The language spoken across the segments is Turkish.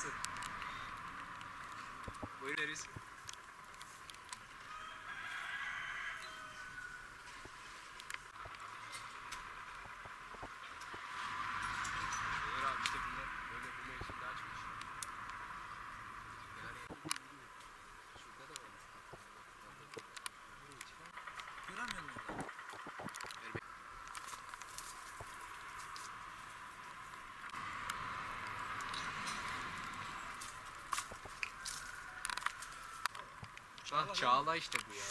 Nasıl? Buyur deriz. Buyur abi işte bunlar böyle bu mevsimde açmış. Yani şurada da var. Göremiyor musun? Ver be- Ah Çağla işte bu ya.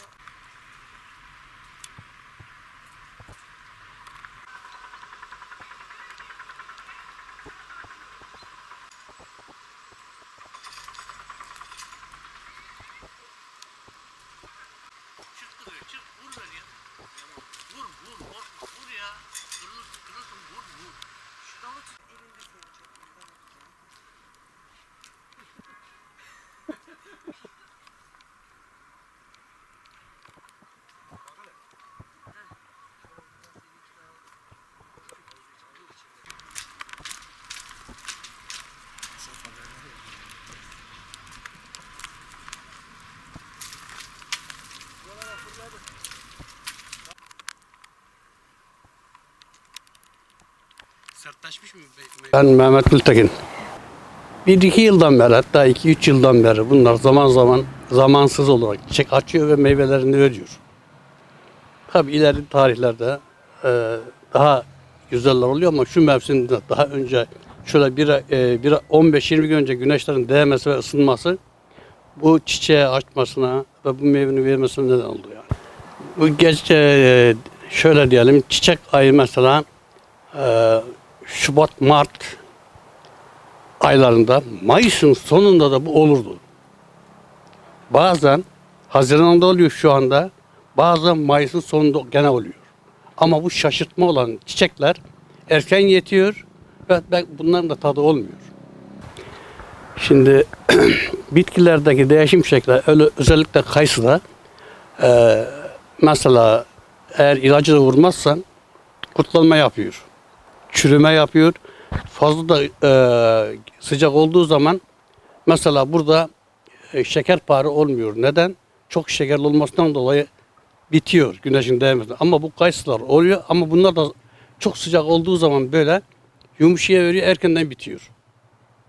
Sertleşmiş mi? Ben Mehmet Gültekin. Bir iki yıldan beri hatta iki üç yıldan beri bunlar zaman zaman zamansız olarak çiçek açıyor ve meyvelerini veriyor. Tabi ileri tarihlerde e, daha güzeller oluyor ama şu mevsimde daha önce şöyle bir, e, bir 15-20 gün önce güneşlerin değmesi ve ısınması bu çiçeği açmasına ve bu meyvenin vermesine neden oldu yani. Bu geç e, şöyle diyelim çiçek ayı mesela e, Şubat, Mart aylarında, Mayıs'ın sonunda da bu olurdu. Bazen Haziran'da oluyor şu anda, bazen Mayıs'ın sonunda gene oluyor. Ama bu şaşırtma olan çiçekler erken yetiyor ve bunların da tadı olmuyor. Şimdi bitkilerdeki değişim şekli öyle özellikle kayısıda eee, mesela eğer ilacı da vurmazsan kurtlanma yapıyor çürüme yapıyor. Fazla da e, sıcak olduğu zaman mesela burada e, şekerpare olmuyor. Neden? Çok şekerli olmasından dolayı bitiyor güneşin değmesinden. Ama bu kayısılar oluyor ama bunlar da çok sıcak olduğu zaman böyle yumuşaya veriyor erkenden bitiyor.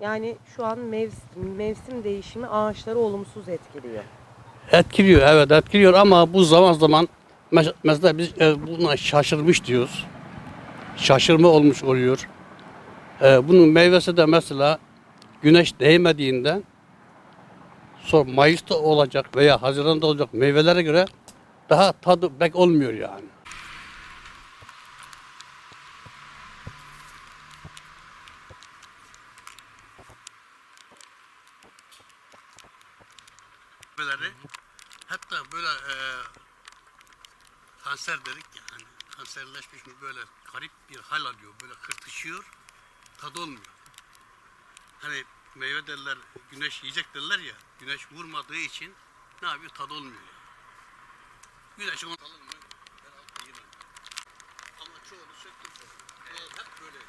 Yani şu an mevsim, mevsim değişimi ağaçları olumsuz etkiliyor. Etkiliyor evet etkiliyor ama bu zaman zaman mes- mesela biz e, buna şaşırmış diyoruz. Şaşırma olmuş oluyor. E, bunun meyvesi de mesela güneş değmediğinden sonra Mayıs'ta olacak veya Haziran'da olacak meyvelere göre daha tadı pek olmuyor yani. Meyveleri hatta böyle e, kanser dedik ya hani kanserleşmiş mi böyle garip bir hal alıyor böyle kırtışıyor tadı olmuyor. Hani meyve derler güneş yiyecek derler ya güneş vurmadığı için ne yapıyor tadı olmuyor. Güneş onu alır mı? Ben altta yemem. Ama çoğunu söktüm. Ee, hep böyle.